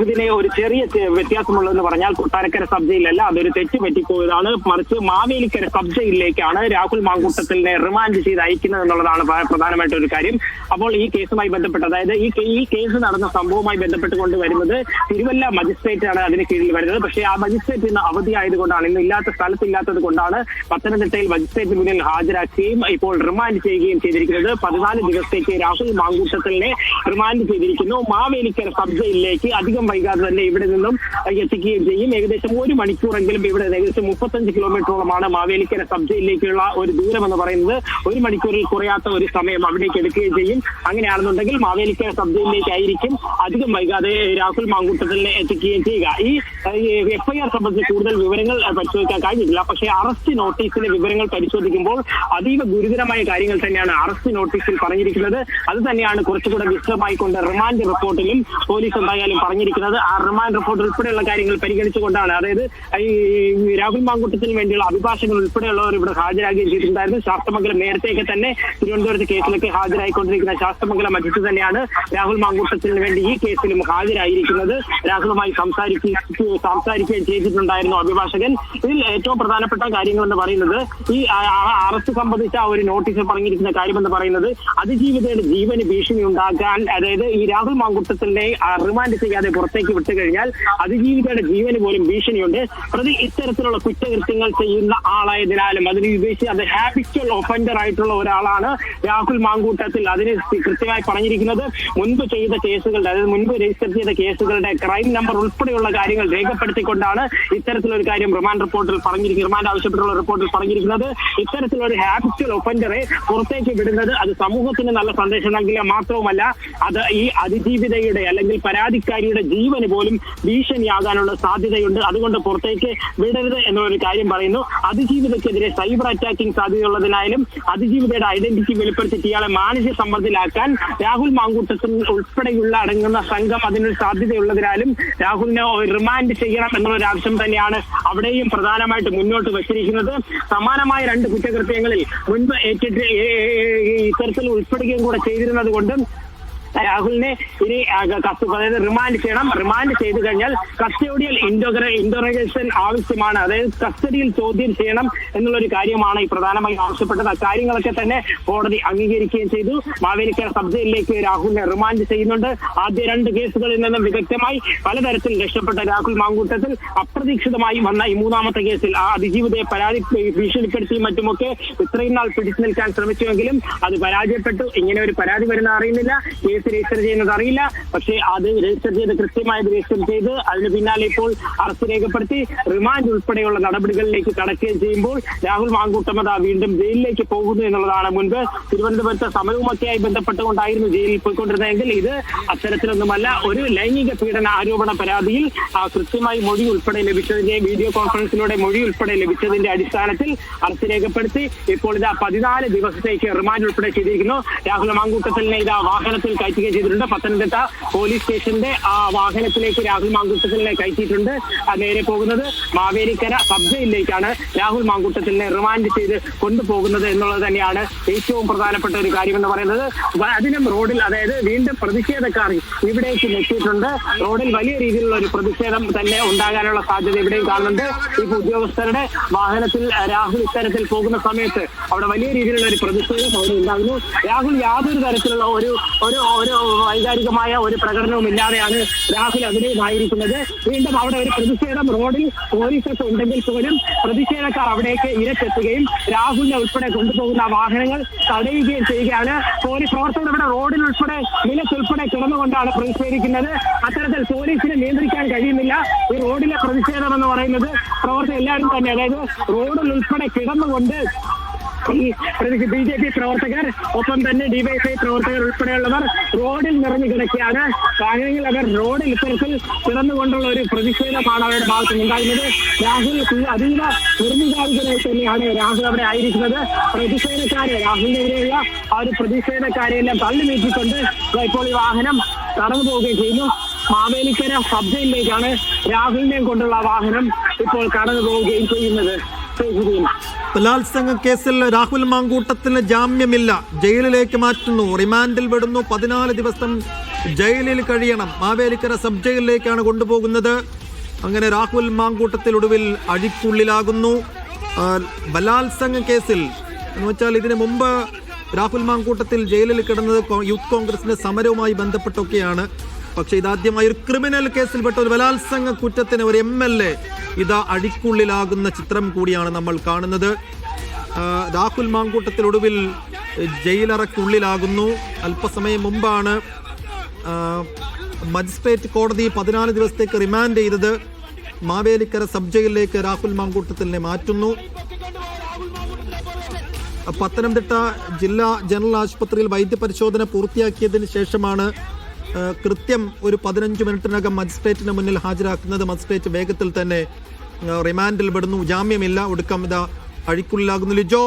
ഇതിനെ ഒരു ചെറിയ വ്യത്യാസമുള്ളതെന്ന് പറഞ്ഞാൽ കൊട്ടാരക്കര സബ് ജയിലല്ല അതൊരു തെറ്റ് പറ്റിപ്പോയതാണ് മറിച്ച് മാവേലിക്കര സബ് ജയിലിലേക്കാണ് രാഹുൽ മാങ്കൂട്ടത്തിനെ റിമാൻഡ് ചെയ്ത് അയക്കുന്നത് എന്നുള്ളതാണ് പ്രധാനമായിട്ട് ഒരു കാര്യം. അപ്പോൾ ഈ കേസുമായി ബന്ധപ്പെട്ട് അതായത് ഈ ഈ കേസ് നടന്ന സംഭവവുമായി ബന്ധപ്പെട്ട് കൊണ്ട് വരുന്നത് തിരുവല്ല മജിസ്ട്രേറ്റ് ആണ് അതിന് കീഴിൽ വരുന്നത്. പക്ഷേ ആ മജിസ്ട്രേറ്റ് ഇന്ന് അവധിയായതുകൊണ്ടാണ് ഇന്ന് ഇല്ലാത്ത സ്ഥലത്തില്ലാത്തത് കൊണ്ടാണ് പത്തനംതിട്ടയിൽ മജിസ്ട്രേറ്റ് മുന്നിൽ ഹാജരാക്കുകയും ഇപ്പോൾ റിമാൻഡ് ചെയ്യുകയും ചെയ്തിരിക്കുന്നത്. പതിനാല് ദിവസത്തേക്ക് രാഹുൽ മാങ്കൂട്ടത്തിനെ റിമാൻഡ് ചെയ്തിരിക്കുന്നു. മാവേലിക്കര സബ് ജയിലിലേക്ക് അധികം വൈകാതെ തന്നെ ഇവിടെ നിന്നും എത്തിക്കുകയും ചെയ്യും. ഏകദേശം ഒരു മണിക്കൂറെങ്കിലും ഇവിടെ ഏകദേശം മുപ്പത്തഞ്ച് കിലോമീറ്ററോളമാണ് മാവേലിക്കര സബ് ജയിലിലേക്കുള്ള ഒരു ദൂരം എന്ന് പറയുന്നത്. ഒരു മണിക്കൂറിൽ കുറയാത്ത ഒരു സമയം അവിടേക്ക് എടുക്കുകയും ചെയ്യും. അങ്ങനെയാണെന്നുണ്ടെങ്കിൽ മാവേലിക്കര സബ് ജയിലിലേക്കായിരിക്കും അധികം വൈകാതെ രാഹുൽ മാങ്കൂട്ടത്തിനെ എത്തിക്കുകയും ചെയ്യുക. ഈ എഫ്ഐആർ സംബന്ധിച്ച് കൂടുതൽ വിവരങ്ങൾ പരിശോധിക്കാൻ കഴിഞ്ഞിട്ടില്ല. പക്ഷേ അറസ്റ്റ് നോട്ടീസിലെ വിവരങ്ങൾ പരിശോധിക്കുമ്പോൾ അതീവ ഗുരുതരമായ കാര്യങ്ങൾ തന്നെയാണ് അറസ്റ്റ് നോട്ടീസിൽ പറഞ്ഞിരിക്കുന്നത്. അത് തന്നെയാണ് കുറച്ചുകൂടെ വിശദമായിക്കൊണ്ട് റിമാൻഡ് റിപ്പോർട്ടിലും പോലീസ് എന്തായാലും പറഞ്ഞിരിക്കുന്നത്. ആ റിമാൻഡ് റിപ്പോർട്ട് ഉൾപ്പെടെയുള്ള കാര്യങ്ങൾ പരിഗണിച്ചുകൊണ്ടാണ്. അതായത് ഈ രാഹുൽ മാങ്കൂട്ടത്തിന് വേണ്ടിയുള്ള അഭിഭാഷകർ ഉൾപ്പെടെയുള്ളവർ ഇവിടെ ഹാജരാകുകയും ചെയ്തിട്ടുണ്ടായിരുന്നു. ശാസ്ത്രമംഗലം നേരത്തെയൊക്കെ തന്നെ തിരുവനന്തപുരത്ത് കേസിലൊക്കെ ഹാജരായിക്കൊണ്ടിരിക്കുന്ന ശാസ്ത്രമംഗലം മജിസ്റ്റ് തന്നെയാണ് രാഹുൽ മാങ്കൂട്ടത്തിന് വേണ്ടി ഈ കേസിലും ഹാജരായിരിക്കുന്നത്. രാഹുലുമായി സംസാരിക്കുകയും സംസാരിക്കുകയും ചെയ്തിട്ടുണ്ടായിരുന്നു അഭിഭാഷകൻ. ഇതിൽ ഏറ്റവും പ്രധാനപ്പെട്ട കാര്യങ്ങൾ എന്ന് പറയുന്നത് ഈ അറസ്റ്റ് സംബന്ധിച്ച ഒരു നോട്ടീസിൽ പറഞ്ഞിരിക്കുന്ന കാര്യം എന്ന് പറയുന്നത് അതിജീവിതയുടെ ജീവന് ഭീഷണി ഉണ്ടാക്കാൻ അതായത് ഈ രാഹുൽ മാങ്കൂട്ടത്തിനെ റിമാൻഡ് ചെയ്യാതെ പുറത്തേക്ക് വിട്ടു കഴിഞ്ഞാൽ അതിജീവിതയുടെ ജീവന് പോലും ഭീഷണിയുണ്ട്. പ്രതി ഇത്തരത്തിലുള്ള കുറ്റകൃത്യങ്ങൾ ചെയ്യുന്ന ആളായതിനാലും അതിന് ഉദ്ദേശിച്ച് അത് ഹാബിച്വൽ ഒഫൻഡർ ആയിട്ടുള്ള ഒരാളാണ് രാഹുൽ മാങ്കൂട്ടത്തിൽ. അതിന് കൃത്യമായി പറഞ്ഞിരിക്കുന്നത് മുൻപ് ചെയ്ത കേസുകളുടെ അതായത് മുൻപ് രജിസ്റ്റർ ചെയ്ത കേസുകളുടെ ക്രൈം നമ്പർ ഉൾപ്പെടെയുള്ള കാര്യങ്ങൾ രേഖപ്പെടുത്തിക്കൊണ്ടാണ് ഇത്തരത്തിലൊരു കാര്യം റിമാൻഡ് റിപ്പോർട്ടിൽ പറഞ്ഞിരിക്കുന്നത് റിമാൻഡ് ആവശ്യപ്പെട്ടുള്ള റിപ്പോർട്ടിൽ പറഞ്ഞിരിക്കുന്നത്. ഇത്തരത്തിലൊരു ഹാബിച്വൽ ഒഫൻഡറെ പുറത്തേക്ക് വിടുന്നത് അത് സമൂഹത്തിന് നല്ല സന്ദേശം നൽകില്ല മാത്രവുമല്ല അത് ഈ അതിജീവിതയുടെ അല്ലെങ്കിൽ പരാതിക്കാരിയുടെ ജീവന് പോലും ഭീഷണിയാകാനുള്ള സാധ്യതയുണ്ട്. അതുകൊണ്ട് പുറത്തേക്ക് വിടരുത് എന്നൊരു കാര്യം പറയുന്നു. അതിജീവിതക്കെതിരെ സൈബർ അറ്റാക്കിംഗ് സാധ്യതയുള്ളതിനായാലും അതിജീവിതയുടെ ഐഡന്റിറ്റി വെളിപ്പെടുത്തി ഇയാളെ മാനസിക സമ്മർദ്ദത്തിലാക്കാൻ രാഹുൽ മാങ്കൂട്ടത്തിൽ ഉൾപ്പെടെയുള്ള അടങ്ങുന്ന സംഘം അതിനൊരു സാധ്യതയുള്ളതിനാലും രാഹുലിനെ റിമാൻഡ് ചെയ്യണം എന്നുള്ള ആവശ്യം തന്നെയാണ് അവിടെയും പ്രധാനമായിട്ട് മുന്നോട്ട് വച്ചിരിക്കുന്നത്. സമാനമായ രണ്ട് കുറ്റകൃത്യങ്ങളിൽ മുൻപ് ഏറ്റിട്ട് ഇത്തരത്തിൽ ഉൾപ്പെടുകയും കൂടെ ചെയ്തിരുന്നത് കൊണ്ടും രാഹുലിനെ ഇനി കസ്റ്റ- അതായത് റിമാൻഡ് ചെയ്യണം. റിമാൻഡ് ചെയ്തു കഴിഞ്ഞാൽ കസ്റ്റോഡിയൽ ഇന്റോഗ്ര ഇന്റോറഗേഷൻ ആവശ്യമാണ്. അതായത് കസ്റ്റഡിയിൽ ചോദ്യം ചെയ്യണം എന്നുള്ളൊരു കാര്യമാണ് ഈ പ്രധാനമായും ആവശ്യപ്പെട്ടത്. കാര്യങ്ങളൊക്കെ തന്നെ കോടതി അംഗീകരിക്കുകയും ചെയ്തു. മാവേലിക്കര സബ് ജയിലിലേക്ക് രാഹുലിനെ റിമാൻഡ് ചെയ്യുന്നുണ്ട്. ആദ്യ രണ്ട് കേസുകളിൽ നിന്നും വിദഗ്ധമായി പലതരത്തിൽ രക്ഷപ്പെട്ട രാഹുൽ മാങ്കൂട്ടത്തിൽ അപ്രതീക്ഷിതമായി വന്ന ഈ മൂന്നാമത്തെ കേസിൽ ആ അതിജീവിതയെ പരാതി ഭീഷണിപ്പെടുത്തിയും മറ്റുമൊക്കെ ഇത്രയും നാൾ പിടിച്ചു നിൽക്കാൻ ശ്രമിച്ചുവെങ്കിലും അത് പരാജയപ്പെട്ടു. ഇങ്ങനെ ഒരു പരാതി വരുന്ന അറിയുന്നില്ല. കേസ് രജിസ്റ്റർ ചെയ്യുന്നത് അറിയില്ല. പക്ഷേ അത് രജിസ്റ്റർ ചെയ്ത് കൃത്യമായത് രജിസ്റ്റർ ചെയ്ത് അതിന് പിന്നാലെ ഇപ്പോൾ അറസ്റ്റ് രേഖപ്പെടുത്തി റിമാൻഡ് ഉൾപ്പെടെയുള്ള നടപടികളിലേക്ക് കടക്കുകയും ചെയ്യുമ്പോൾ രാഹുൽ മാങ്കൂട്ടമത വീണ്ടും ജയിലിലേക്ക് പോകുന്നു എന്നുള്ളതാണ് മുൻപ്. തിരുവനന്തപുരത്തെ സമരവുമൊക്കെയായി ബന്ധപ്പെട്ടുകൊണ്ടായിരുന്നു ജയിലിൽ പോയിക്കൊണ്ടിരുന്നതെങ്കിൽ ഇത് അത്തരത്തിലൊന്നുമല്ല ഒരു ലൈംഗിക പീഡന ആരോപണ പരാതിയിൽ കൃത്യമായി മൊഴി ഉൾപ്പെടെ ലഭിച്ചതിന്റെ വീഡിയോ കോൺഫറൻസിലൂടെ മൊഴി ഉൾപ്പെടെ ലഭിച്ചതിന്റെ അടിസ്ഥാനത്തിൽ അറസ്റ്റ് രേഖപ്പെടുത്തി. ഇപ്പോൾ ഇതാ പതിനാല് ദിവസത്തേക്ക് റിമാൻഡ് ഉൾപ്പെടെ ചെയ്തിരിക്കുന്നു. രാഹുൽ മാങ്കൂട്ടത്തിലിനെ ഇതാ വാഹനത്തിൽ കയറ്റുകയും ചെയ്തിട്ടുണ്ട്. പത്തനംതിട്ട പോലീസ് സ്റ്റേഷന്റെ ആ വാഹനത്തിലേക്ക് രാഹുൽ മാങ്കൂട്ടത്തിലിനെ കയറ്റിയിട്ടുണ്ട്. നേരെ പോകുന്നത് മാവേലിക്കര സബ് ജയിലിലേക്കാണ് രാഹുൽ മാങ്കൂട്ടത്തിലിനെ റിമാൻഡ് ചെയ്ത് കൊണ്ടുപോകുന്നത് എന്നുള്ളത് തന്നെയാണ് ഏറ്റവും പ്രധാനപ്പെട്ട ഒരു കാര്യം എന്ന് പറയുന്നത് അതിനും റോഡിൽ അതായത് വീണ്ടും പ്രതിഷേധക്കാർ ഇവിടേക്ക് എത്തിയിട്ടുണ്ട്. റോഡിൽ വലിയ രീതിയിലുള്ള ഒരു പ്രതിഷേധം തന്നെ ഉണ്ടാകാനുള്ള സാധ്യത ഇവിടെയും കാണുന്നുണ്ട്. ഇപ്പൊ ഉദ്യോഗസ്ഥരുടെ വാഹനത്തിൽ രാഹുൽ ഇത്തരത്തിൽ പോകുന്ന സമയത്ത് അവിടെ വലിയ രീതിയിലുള്ള ഒരു പ്രതിഷേധം അവിടെ ഉണ്ടാകുന്നു. രാഹുൽ യാതൊരു തരത്തിലുള്ള ഒരു ഒരു ഒരു വൈകാരികമായ ഒരു പ്രകടനവും ഇല്ലാതെയാണ് രാഹുൽ അവിടെയുമായിരിക്കുന്നത് വീണ്ടും അവിടെ ഒരു പ്രതിഷേധം റോഡിൽ പോലീസൊക്കെ ഉണ്ടെങ്കിൽ പോലും പ്രതിഷേധക്കാർ അവിടേക്ക് ഇരച്ചെത്തുകയും രാഹുലിനെ ഉൾപ്പെടെ കൊണ്ടുപോകുന്ന വാഹനങ്ങൾ തടയുകയും ചെയ്യുകയാണ്. പോലീസ് പ്രവർത്തകർ ഇവിടെ റോഡിൽ ഉൾപ്പെടെ നിലത്തുൾപ്പെടെ കിടന്നുകൊണ്ടാണ് പ്രതിഷേധിക്കുന്നത്. അത്തരത്തിൽ പോലീസിനെ നിയന്ത്രിക്കാൻ കഴിയുന്നില്ല. ഈ റോഡിലെ പ്രതിഷേധം എന്ന് പറയുന്നത് പ്രവർത്തകർ എല്ലാവരും തന്നെ അതായത് റോഡിൽ ഉൾപ്പെടെ കിടന്നുകൊണ്ട് ഈ ബി ജെ പി പ്രവർത്തകർ ഒപ്പം തന്നെ ഡിവൈഎഫ്ഐ പ്രവർത്തകർ ഉൾപ്പെടെയുള്ളവർ റോഡിൽ നിറഞ്ഞു കിടക്കുകയാണ്. കാരണം അവർ റോഡിൽ ഇത്തരത്തിൽ കിടന്നുകൊണ്ടുള്ള ഒരു പ്രതിഷേധമാണ് അവരുടെ ഭാഗത്ത് ഉണ്ടായിരുന്നത് രാഹുൽ അതീവ നിർമ്മിതാവികനായി തന്നെയാണ് രാഹുൽ അവിടെ ആയിരിക്കുന്നത്. പ്രതിഷേധക്കാരെ രാഹുലിനെതിരെയുള്ള ആ ഒരു പ്രതിഷേധക്കാരെയെല്ലാം തള്ളി നീക്കിക്കൊണ്ട് ഇപ്പോൾ ഈ വാഹനം കടന്നു പോവുകയും ചെയ്യുന്നു. മാവേലിക്കര സബ് ജയിലിലേക്കാണ് രാഹുലിനെയും കൊണ്ടുള്ള വാഹനം ഇപ്പോൾ കടന്നു പോവുകയും ചെയ്യുന്നത്. ബലാത്സംഗ കേസിൽ രാഹുൽ മാങ്കൂട്ടത്തിന് ജാമ്യമില്ല. ജയിലിലേക്ക് മാറ്റുന്നു. റിമാൻഡിൽ വിടുന്നു പതിനാല് ദിവസം ജയിലിൽ കഴിയണം. മാവേലിക്കര സബ് ജയിലിലേക്കാണ് കൊണ്ടുപോകുന്നത്. അങ്ങനെ രാഹുൽ മാങ്കൂട്ടത്തിൽ ഒടുവിൽ അഴിക്കുള്ളിലാകുന്നു. ബലാത്സംഗ കേസിൽ എന്ന് വെച്ചാൽ ഇതിനു മുമ്പ് രാഹുൽ മാങ്കൂട്ടത്തിൽ ജയിലിൽ കിടന്നത് യൂത്ത് കോൺഗ്രസിന്റെ സമരവുമായി ബന്ധപ്പെട്ടൊക്കെയാണ്. പക്ഷേ ഇതാദ്യമായി ഒരു ക്രിമിനൽ കേസിൽപ്പെട്ട ഒരു ബലാത്സംഗ കുറ്റത്തിന് ഒരു എം എൽ എ ഇതാ അഴിക്കുള്ളിലാകുന്ന ചിത്രം കൂടിയാണ് നമ്മൾ കാണുന്നത്. രാഹുൽ മാങ്കൂട്ടത്തിൽ ഒടുവിൽ ജയിലറയ്ക്കുള്ളിലാകുന്നു അല്പസമയം മുമ്പാണ് മജിസ്ട്രേറ്റ് കോടതി പതിനാല് ദിവസത്തേക്ക് റിമാൻഡ് ചെയ്തത്. മാവേലിക്കര സബ് ജയിലിലേക്ക് രാഹുൽ മാങ്കൂട്ടത്തിലിനെ മാറ്റുന്നു. പത്തനംതിട്ട ജില്ലാ ജനറൽ ആശുപത്രിയിൽ വൈദ്യപരിശോധന പൂർത്തിയാക്കിയതിന് ശേഷമാണ് കൃത്യം ഒരു പതിനഞ്ച് മിനിറ്റിനകം മജിസ്ട്രേറ്റിന് മുന്നിൽ ഹാജരാക്കുന്നത് മജിസ്ട്രേറ്റ് വേഗത്തിൽ തന്നെ റിമാൻഡിൽ വിടുന്നു ജാമ്യമില്ല. ഒടുക്കം ഇതാ അഴിക്കുള്ളിലാകുന്നു. ലിജോ